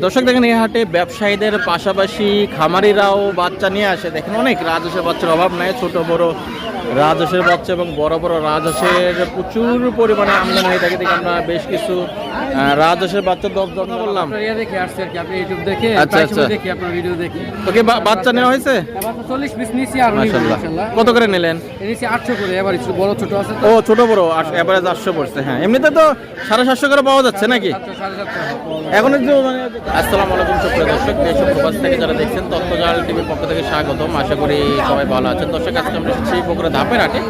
দর্শক দেখেন, এই হাটে ব্যবসায়ীদের পাশাপাশি খামারিরাও বাচ্চা নিয়ে আসে। দেখেন অনেক রাজস্ব বাচ্চার অভাব নাই, ছোট, বড়। রাজহাঁসের বাচ্চা এবং বড় বড় রাজহাঁসের প্রচুর পরিমাণে আমদানি হয়ে থাকে। দেখে আমরা বেশ কিছু রাজহাঁসের বাচ্চা দেখে আসছে আর কি? আপনি ইউটিউব দেখে আচ্ছা, আচ্ছা। দেখি আপনার ভিডিও দেখি। তোকে বাচ্চা নেওয়া হয়েছে? চল্লিশ পিস নিয়েছি আর মাসাল্লাহ মাসাল্লাহ কত করে নিলেন? নিয়েছি আটশো করে এবার বড় ছোট আছে ও ছোট বড় এভারেজ আটশো পড়ছে হ্যাঁ। এমনিতে তো সাড়ে সাতশো করে পাওয়া যাচ্ছে নাকি? সাতশো এখন একটু মানে আসসালামু আলাইকুম সুপ্রিয় দর্শক। দেশ প্রবাস থেকে যারা দেখছেন তথ্যজাল টিভির পক্ষ থেকে স্বাগতম। আশা করি সবাই ভালো আছেন। দর্শক আজকে আমরা এসেছি বগুড়া ধাপের হাটে।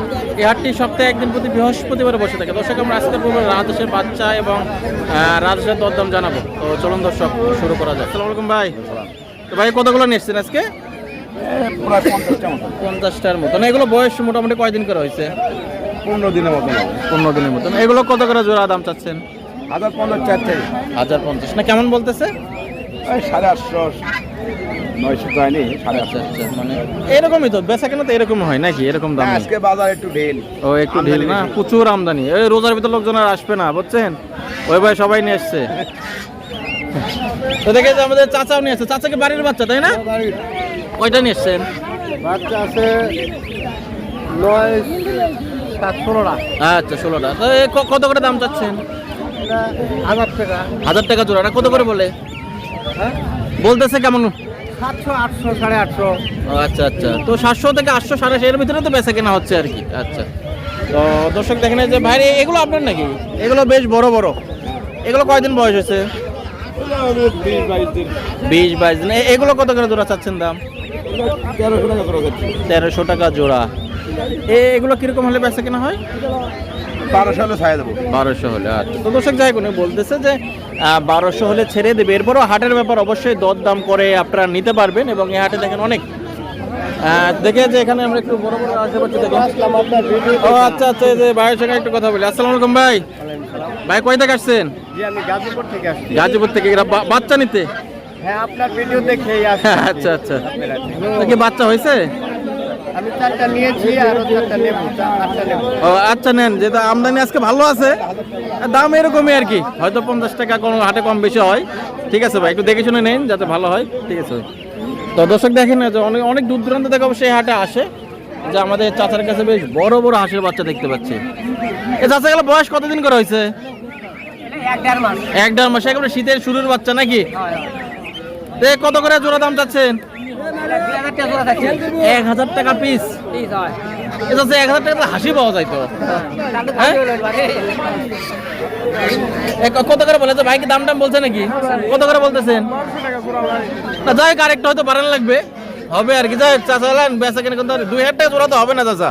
এই হাটটি সপ্তাহে একদিন প্রতি বৃহস্পতিবার বসে থাকে। দর্শক আমরা আজকে বলব রাজহাঁসের বাচ্চা এবং রাজহাঁসের দরদাম জানাব। তো চলুন দর্শক শুরু করা যাক। আসসালামু আলাইকুম ভাই। তো ভাই কতগুলো নিচ্ছেন আজকে? পঞ্চাশটার মতন। এগুলো বয়স মোটামুটি কয়দিন করে হয়েছে? পনেরো দিনের মতো পনেরো দিনের মতন। এগুলো কত করে জোড়া দাম চাচ্ছেন? হাজার পঞ্চাশ চার হাজার পঞ্চাশ। না কেমন বলতেছে? সাড়ে আটশো। নয়শো যায়নি সাড়ে আচ্ছা আচ্ছা মানে এরকমই তো বেচা কেন তো এরকম হয় নাকি? এরকম দাম হ্যাঁ, আজকে বাজার একটু ঢেল। ও একটু ঢিল না? প্রচুর আমদানি। এই রোজার ভিতর লোকজন আর আসবে না বুঝছেন? ওই ভাই সবাই নিয়ে তো দেখে আমাদের চাচাও নিয়ে চাচাকে বাড়ির বাচ্চা তাই না? কয়টা নিয়ে এসছেন বাচ্চা আছে নয় সাত ষোলোটা। আচ্ছা ষোলোটা। তো কত করে দাম চাচ্ছেন? হাজার টাকা। হাজার টাকা জোড়াটা কত করে বলে? হ্যাঁ? বলতেছে কেমন সাতশো আটশো সাড়ে আটশো। ও, আচ্ছা আচ্ছা। তো সাতশো থেকে আটশো সাড়ে এর ভিতরে তো বেচা কেনা হচ্ছে আর কি। আচ্ছা। তো দর্শক দেখেন যে ভাই এগুলো আপনার নাকি? এগুলো বেশ বড় বড়। এগুলো কয়দিন বয়স হয়েছে? বিশ বাইশ দিন। এগুলো কত করে জোড়া চাচ্ছেন দাম? তেরোশো টাকা জোড়া। এ এগুলো কীরকম হলে বেচা কেনা হয়? বারোশো হলে ছায়া দেবো। বারোশো হলে আচ্ছা। তো দর্শক যাই কোনো বলতেছে যে বারোশো হলে ছেড়ে দেবে। এরপরও হাটের ব্যাপার অবশ্যই দর দাম করে আপনারা নিতে পারবেন এবং এই হাটে দেখেন অনেক। দেখে যে এখানে আমরা একটু বড় বড় আসতে পারছি দেখে ও আচ্ছা আচ্ছা যে ভাইয়ের সঙ্গে একটু কথা বলি। আসসালামু আলাইকুম ভাই। ভাই কয় থেকে আসছেন? গাজীপুর থেকে আসছি। গাজীপুর থেকে বাচ্চা নিতে? হ্যাঁ আপনার ভিডিও দেখেই আসছি। আচ্ছা আচ্ছা। কি বাচ্চা হয়েছে? আমি চারটা নিয়েছি আর চারটা নেব আটটা নেব। ও আচ্ছা নেন যেটা আমদানি আজকে ভালো আছে দাম এরকমই আর কি। হয়তো পঞ্চাশ টাকা কোনো হাটে কম বেশি হয়। ঠিক আছে ভাই একটু দেখে শুনে নেন যাতে ভালো হয়। ঠিক আছে তো দর্শক দেখেন না যে অনেক অনেক দূর দূরান্ত থেকে অবশ্যই হাটে আসে। যে আমাদের চাচার কাছে বেশ বড় বড় হাঁসের বাচ্চা দেখতে পাচ্ছি। এ চাচা গেলে বয়স কতদিন করে হয়েছে? এক দেড় মাস। এক দেড় মাসে একেবারে শীতের শুরুর বাচ্চা নাকি? তো কত করে জোড়া দাম চাচ্ছেন? এক হাজার টাকা পিস এটা এক হাজার টাকা হাসি পাওয়া যায় তো। হ্যাঁ? কত করে বলেছে? ভাই কি দাম টাম বলছে নাকি? কত করে বলতেছেন? যাই হোক, আরেকটা হয়তো বাড়ানো লাগবে। হবে আর কি। যাই চাচা বেচা কেনা হবে। দুই হাজার টাকা জোড়া তো হবে না, চাচা।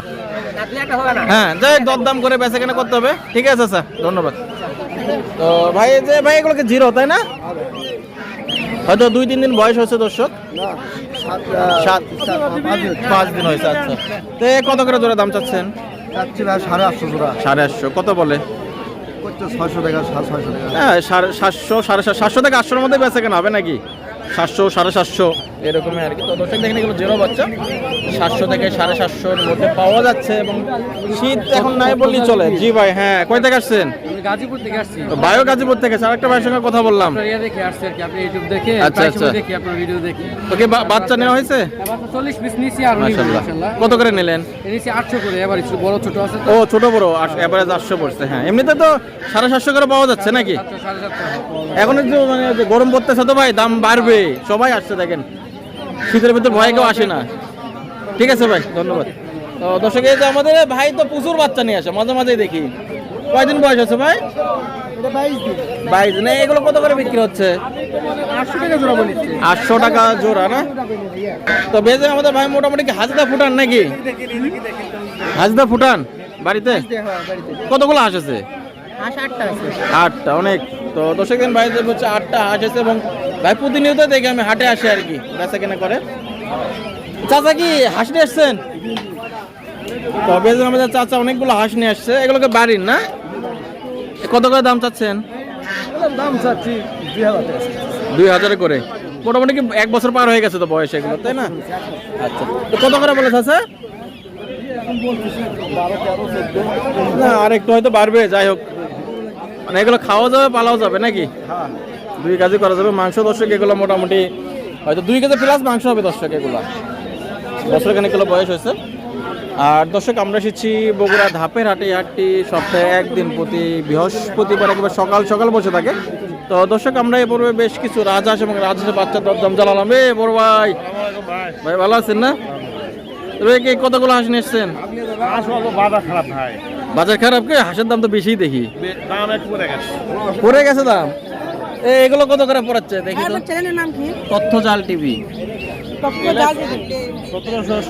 হ্যাঁ যাই দরদাম করে বেচা কেনা করতে হবে। ঠিক আছে স্যার ধন্যবাদ। তো ভাই যে ভাই এগুলোকে জিরো, তাই না? হয়তো দুই তিন দিন বয়স হয়েছে দর্শক? সাত পাঁচ দিন হয়েছে আচ্ছা। তো কত করে জোড়া দাম চাচ্ছেন? সাড়ে আটশো জোড়া। সাড়ে আটশো কত বলে? হ্যাঁ সাড়ে সাতশো সাড়ে সাত- সাতশো থেকে আটশোর মধ্যে বেঁচে কেন হবে নাকি? সাতশো সাড়ে সাতশো। এরকমই আর কি। তো দর্শক দেখেন এগুলো জেরো বাচ্চা। সাতশো থেকে সাড়ে সাতশোর মধ্যে পাওয়া যাচ্ছে এবং শীত এখন নাই বললেই চলে। জি ভাই হ্যাঁ কই থেকে আসছেন? গাজীপুর থেকে আসছি। গাজীপুর থেকে একটা ভাইয়ের সঙ্গে কথা বললাম। দেখে আসছে আর কি আপনি ইউটিউব দেখে আচ্ছা, আচ্ছা। দেখি আপনার ভিডিও দেখি। বাচ্চা নেওয়া হয়েছে? চল্লিশ পিস নিয়েছি আর কত করে নিলেন? নিয়েছি আটশো করে এবার একটু বড় ছোট আছে ও ছোট বড় এভারেজ আটশো পড়ছে হ্যাঁ। এমনিতে তো সাড়ে সাতশো করে পাওয়া যাচ্ছে নাকি? এখন একটু মানে গরম পড়তেছে তো ভাই দাম বাড়বে। সবাই আসছে দেখেন। শীতের ভিতর ভয় কেউ আসে না। ঠিক আছে ভাই ধন্যবাদ। তো দর্শক এই যে আমাদের ভাই তো প্রচুর বাচ্চা নিয়ে আসে মাঝে মাঝে দেখি। কয়দিন বয়স আছে ভাই? বাইশ দিন। এগুলো কত করে বিক্রি হচ্ছে? আটশো টাকা জোড়া না? তো বেজে আমাদের ভাই মোটামুটি হাজদা ফুটান নাকি? হাজদা ফুটান? বাড়িতে? কতগুলো হাঁস আছে? আটটা অনেক। তো দর্শক দিন বাইরে হচ্ছে আটটা হাঁস আছে এবং ভাই প্রতিনিয়ত দেখি আমি হাটে আসি আর কি বেচা কেনা করে। চাচা কি হাঁস নিয়ে আসছেন? তবে আমাদের চাচা অনেকগুলো হাঁস নিয়ে আসছে এগুলোকে বাড়ির না? কত করে দাম চাচ্ছেন? দাম চাচ্ছি দুই হাজার করে। মোটামুটি কি এক বছর পার হয়ে গেছে তো বয়স এগুলো তাই না? আচ্ছা। কত করে বলে চাচা? না আর একটু হয়তো বাড়বে যাই হোক। মানে এগুলো খাওয়া যাবে পালাও যাবে নাকি? দুই কেজি করা যাবে। মাংস দর্শক এগুলো মোটামুটি হয়তো দুই কেজি প্লাস মাংস হবে দর্শক এগুলো। খানিক এগুলো বয়স হয়েছে। আর দর্শক আমরা এসেছি বগুড়া ধাপের হাটে। হাটটি সপ্তাহে একদিন প্রতি বৃহস্পতিবার একবার সকাল সকাল বসে থাকে। তো দর্শক আমরা এ পর্বে বেশ কিছু রাজহাঁস এবং রাজহাঁসের বাচ্চা দরদম জ্বালালাম এ বড় ভাই। ভাই ভালো আছেন না? তবে কি কতগুলো হাঁস নিয়ে এসছেন? বাধা খারাপ ভাই। বাজার খারাপ কি? হাঁসের দাম তো বেশিই দেখি। দাম পরে গেছে। পড়ে গেছে দাম? এগুলো কত করে পড়াচ্ছে? দেখি তো। চ্যানেলের নাম কি? তথ্য জাল টিভি।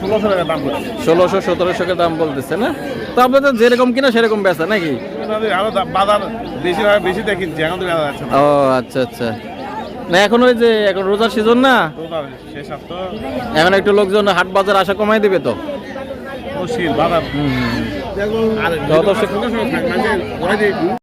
ষোলোশো দাম ষোলোশো সতেরোশো কে দাম বলতেছে না? তো আপনাদের যেরকম কিনা সেরকম বেচা নাকি? ও আচ্ছা আচ্ছা। না এখন ওই যে এখন রোজার সিজন না? এখন একটু লোকজন হাট বাজার আসা কমাই দিবে তো? বাজার।